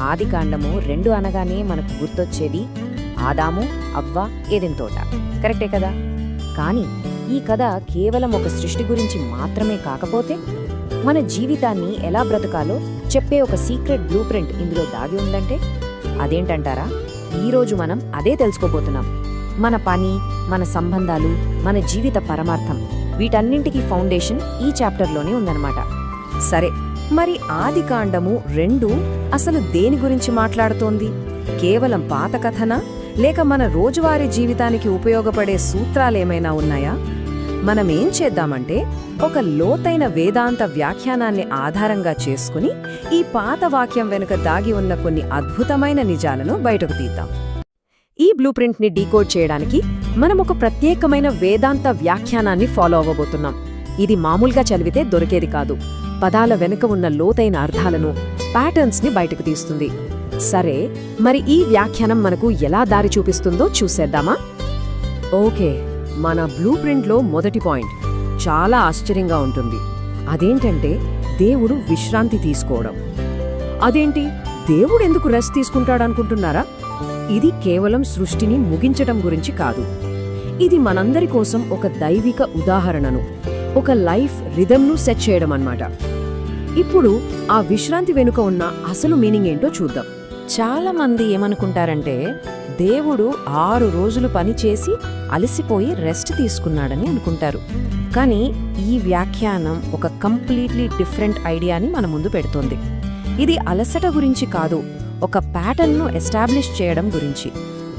ఆదికాండము రెండు అనగానే మనకు గుర్తొచ్చేది ఆదాము అవ్వ ఏదెన్ తోట. కరెక్టే కదా? కానీ ఈ కథ కేవలం ఒక సృష్టి గురించి మాత్రమే కాకపోతే మన జీవితాన్ని ఎలా బ్రతకాలో చెప్పే ఒక సీక్రెట్ బ్లూ ప్రింట్ ఇందులో దాగి ఉందంటే అదేంటంటారా? ఈరోజు మనం అదే తెలుసుకోబోతున్నాం. మన పని మన సంబంధాలు మన జీవిత పరమార్థం వీటన్నింటికీ ఫౌండేషన్ ఈ చాప్టర్లోనే ఉందన్నమాట. సరే మరి ఆదికాండము రెండు అసలు దేని గురించి మాట్లాడుతోంది? కేవలం పాత కథనా? లేక మన రోజువారీ జీవితానికి ఉపయోగపడే సూత్రాలేమైనా ఉన్నాయా? మనమేం చేద్దామంటే ఒక లోతైన వేదాంత వ్యాఖ్యానాన్ని ఆధారంగా చేసుకుని ఈ పాత వాక్యం వెనుక దాగి ఉన్న కొన్ని అద్భుతమైన నిజాలను బయటకు తీద్దాం. ఈ బ్లూ ప్రింట్ని డీకోడ్ చేయడానికి మనం ఒక ప్రత్యేకమైన వేదాంత వ్యాఖ్యానాన్ని ఫాలో అవ్వబోతున్నాం. ఇది మామూలుగా చదివితే దొరికేది కాదు. పదాల వెనుక ఉన్న లోతైన అర్థాలను ప్యాటర్న్స్ని బయటకు తీస్తుంది. సరే మరి ఈ వ్యాఖ్యానం మనకు ఎలా దారి చూపిస్తుందో చూసేద్దామా? ఓకే మన బ్లూ ప్రింట్లో మొదటి పాయింట్ చాలా ఆశ్చర్యంగా ఉంటుంది. అదేంటంటే దేవుడు విశ్రాంతి తీసుకోవడం. అదేంటి? దేవుడు ఎందుకు రెస్ట్ తీసుకుంటాడనుకుంటున్నారా? ఇది కేవలం సృష్టిని ముగించటం గురించి కాదు. ఇది మనందరి కోసం ఒక దైవిక ఉదాహరణను. ఒక లైఫ్ రిధమ్ను సెట్ చేయడం అన్నమాట ఇప్పుడు ఆ విశ్రాంతి వెనుక ఉన్న అసలు మీనింగ్ ఏంటో చూద్దాం. చాలా మంది ఏమనుకుంటారంటే దేవుడు ఆరు రోజులు పని చేసి అలసిపోయి రెస్ట్ తీసుకున్నాడని అనుకుంటారు. కానీ ఈ వ్యాఖ్యానం ఒక కంప్లీట్లీ డిఫరెంట్ ఐడియాని మన ముందు పెడుతోంది. ఇది అలసట గురించి కాదు ఒక ప్యాటర్న్ను ఎస్టాబ్లిష్ చేయడం గురించి.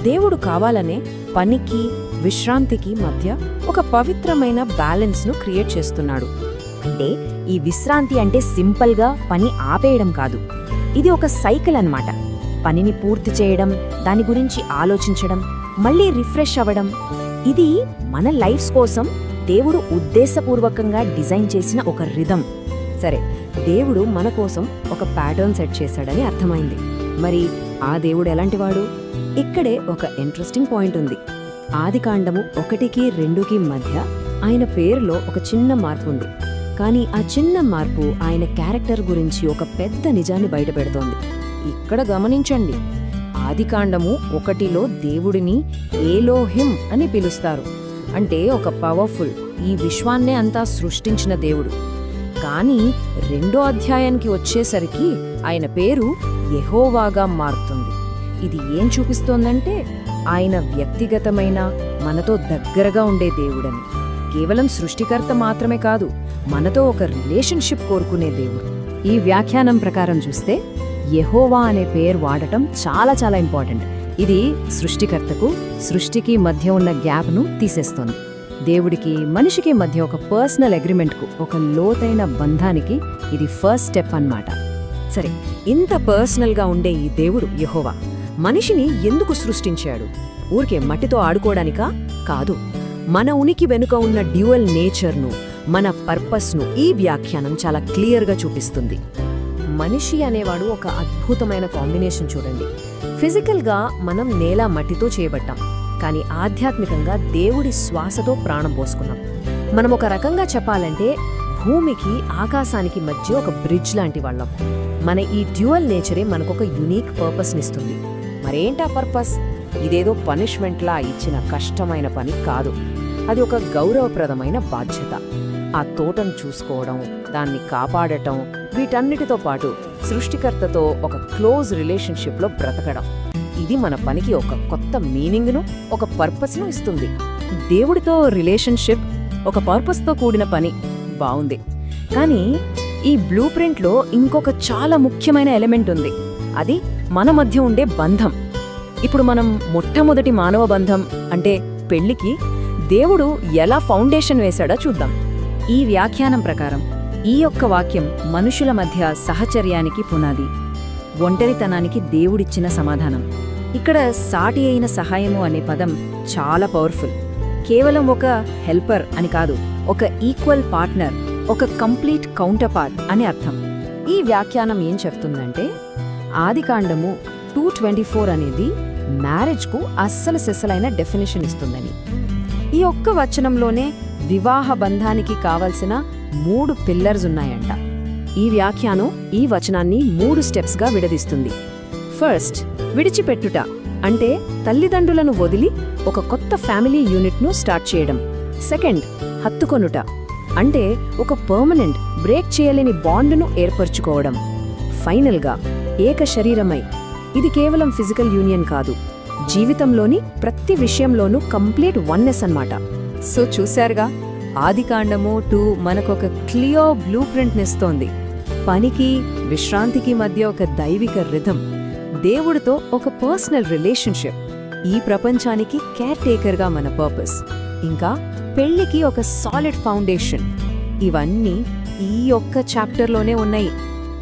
దేవుడు కావాలనే పనికి విశ్రాంతికి మధ్య ఒక పవిత్రమైన బ్యాలెన్స్ను క్రియేట్ చేస్తున్నాడు. అంటే ఈ విశ్రాంతి అంటే సింపుల్గా పని ఆపేయడం కాదు. ఇది ఒక సైకిల్ అన్నమాట. పనిని పూర్తి చేయడం దాని గురించి ఆలోచించడం మళ్ళీ రిఫ్రెష్ అవ్వడం. ఇది మన లైఫ్స్ కోసం దేవుడు ఉద్దేశపూర్వకంగా డిజైన్ చేసిన ఒక రిధం సరే దేవుడు మన కోసం ఒక ప్యాటర్న్ సెట్ చేశాడని అర్థమైంది. మరి ఆ దేవుడు ఎలాంటివాడు? ఇక్కడే ఒక ఇంట్రెస్టింగ్ పాయింట్ ఉంది. ఆదికాండము ఒకటికి రెండుకి మధ్య ఆయన పేరులో ఒక చిన్న మార్పు ఉంది కానీ ఆ చిన్న మార్పు ఆయన క్యారెక్టర్ గురించి ఒక పెద్ద నిజాన్ని బయటపెడుతోంది. ఇక్కడ గమనించండి. ఆదికాండము ఒకటిలో దేవుడిని ఏలోహిం అని పిలుస్తారు. అంటే ఒక పవర్ఫుల్ ఈ విశ్వాన్నే అంతా సృష్టించిన దేవుడు. కానీ రెండో అధ్యాయానికి వచ్చేసరికి ఆయన పేరు ఎహోవాగా మారుతుంది. ఇది ఏం చూపిస్తోందంటే ఆయన వ్యక్తిగతమైన మనతో దగ్గరగా ఉండే దేవుడని. కేవలం సృష్టికర్త మాత్రమే కాదు మనతో ఒక రిలేషన్షిప్ కోరుకునే దేవుడు. ఈ వ్యాఖ్యానం ప్రకారం చూస్తే యహోవా అనే పేరు వాడటం చాలా చాలా ఇంపార్టెంట్. ఇది సృష్టికర్తకు సృష్టికి మధ్య ఉన్న గ్యాప్ను తీసేస్తోంది. దేవుడికి మనిషికి మధ్య ఒక పర్సనల్ అగ్రిమెంట్కు ఒక లోతైన బంధానికి ఇది ఫస్ట్ స్టెప్ అన్నమాట. సరే ఇంత పర్సనల్గా ఉండే ఈ దేవుడు యహోవా. మనిషిని ఎందుకు సృష్టించాడు? ఊరికే మట్టితో ఆడుకోవడానికా? కాదు. మన ఉనికి వెనుక ఉన్న డ్యూయల్ నేచర్ను మన పర్పస్ను ఈ వ్యాఖ్యానం చాలా క్లియర్గా చూపిస్తుంది. మనిషి అనేవాడు ఒక అద్భుతమైన కాంబినేషన్ చూడండి. ఫిజికల్గా మనం నేల మట్టితో చేయబట్టాం కానీ ఆధ్యాత్మికంగా దేవుడి శ్వాసతో ప్రాణం పోసుకున్నాం. మనం ఒక రకంగా చెప్పాలంటే భూమికి ఆకాశానికి మధ్య ఒక బ్రిడ్జ్ లాంటి వాళ్ళం. మన ఈ డ్యూయల్ నేచరే మనకొక యునీక్ పర్పస్నిస్తుంది. మరేంటా పర్పస్? ఇదేదో పనిష్మెంట్లా ఇచ్చిన కష్టమైన పని కాదు. అది ఒక గౌరవప్రదమైన బాధ్యత. ఆ తోటను చూసుకోవడం దాన్ని కాపాడటం వీటన్నిటితో పాటు సృష్టికర్తతో ఒక క్లోజ్ రిలేషన్షిప్లో బ్రతకడం. ఇది మన పనికి ఒక కొత్త మీనింగ్ను ఒక పర్పస్ను ఇస్తుంది. దేవుడితో రిలేషన్షిప్ ఒక పర్పస్తో కూడిన పని. బావుంది. కానీ ఈ బ్లూ ప్రింట్లో ఇంకొక చాలా ముఖ్యమైన ఎలిమెంట్ ఉంది. అది మన మధ్య ఉండే బంధం. ఇప్పుడు మనం మొట్టమొదటి మానవ బంధం అంటే పెళ్ళికి దేవుడు ఎలా ఫౌండేషన్ వేశాడో చూద్దాం. ఈ వ్యాఖ్యానం ప్రకారం ఈ యొక్క వాక్యం మనుషుల మధ్య సహచర్యానికి పునాది ఒంటరితనానికి దేవుడిచ్చిన సమాధానం. ఇక్కడ సాటి అయిన సహాయము అనే పదం చాలా పవర్ఫుల్. కేవలం ఒక హెల్పర్ అని కాదు ఒక ఈక్వల్ పార్ట్నర్ ఒక కంప్లీట్ కౌంటర్ పార్ట్ అని అర్థం. ఈ వ్యాఖ్యానం ఏం చెప్తుందంటే ఆదికాండము టూ ట్వంటీ ఫోర్ అనేది మ్యారేజ్కు అస్సలు సెస్సలైన డెఫినేషన్ ఇస్తుందని. ఈ ఒక్క వచనంలోనే వివాహ బంధానికి కావలసిన మూడు పిల్లర్స్ ఉన్నాయంట. ఈ వ్యాఖ్యానం ఈ వచనాన్ని మూడు స్టెప్స్గా విడదీస్తుంది. ఫస్ట్ విడిచిపెట్టుట అంటే తల్లిదండ్రులను వదిలి ఒక కొత్త ఫ్యామిలీ యూనిట్ను స్టార్ట్ చేయడం. సెకండ్ హత్తుకొనుట అంటే ఒక పర్మనెంట్ బ్రేక్ చేయలేని బాండును ఏర్పరచుకోవడం. ఫైనల్గా ఏక శరీరమై. ఇది కేవలం ఫిజికల్ యూనియన్ కాదు. జీవితంలోని ప్రతి విషయంలోనూ కంప్లీట్ వన్నెస్ అన్నమాట. సో చూశారుగా ఆదికాండము టూ మనకొక క్లియర్ బ్లూ ప్రింట్నిస్తోంది పనికి విశ్రాంతికి మధ్య ఒక దైవిక రిథం దేవుడితో ఒక పర్సనల్ రిలేషన్షిప్. ఈ ప్రపంచానికి కేర్ టేకర్గా మన పర్పస్. ఇంకా పెళ్ళికి ఒక సాలిడ్ ఫౌండేషన్. ఇవన్నీ ఈ ఒక్క చాప్టర్లోనే ఉన్నాయి.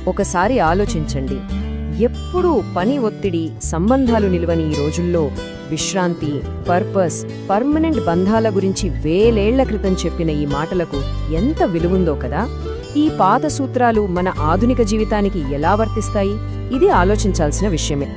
ఒకసారి ఆలోచించండి. ఎప్పుడూ పని ఒత్తిడి సంబంధాలు నిలువని ఈ రోజుల్లో విశ్రాంతి పర్పస్ పర్మనెంట్ బంధాల గురించి వేలేళ్ళ క్రితం చెప్పిన ఈ మాటలకు ఎంత విలువుందో కదా! ఈ పాత సూత్రాలు మన ఆధునిక జీవితానికి ఎలా వర్తిస్తాయి? ఇది ఆలోచించాల్సిన విషయమే.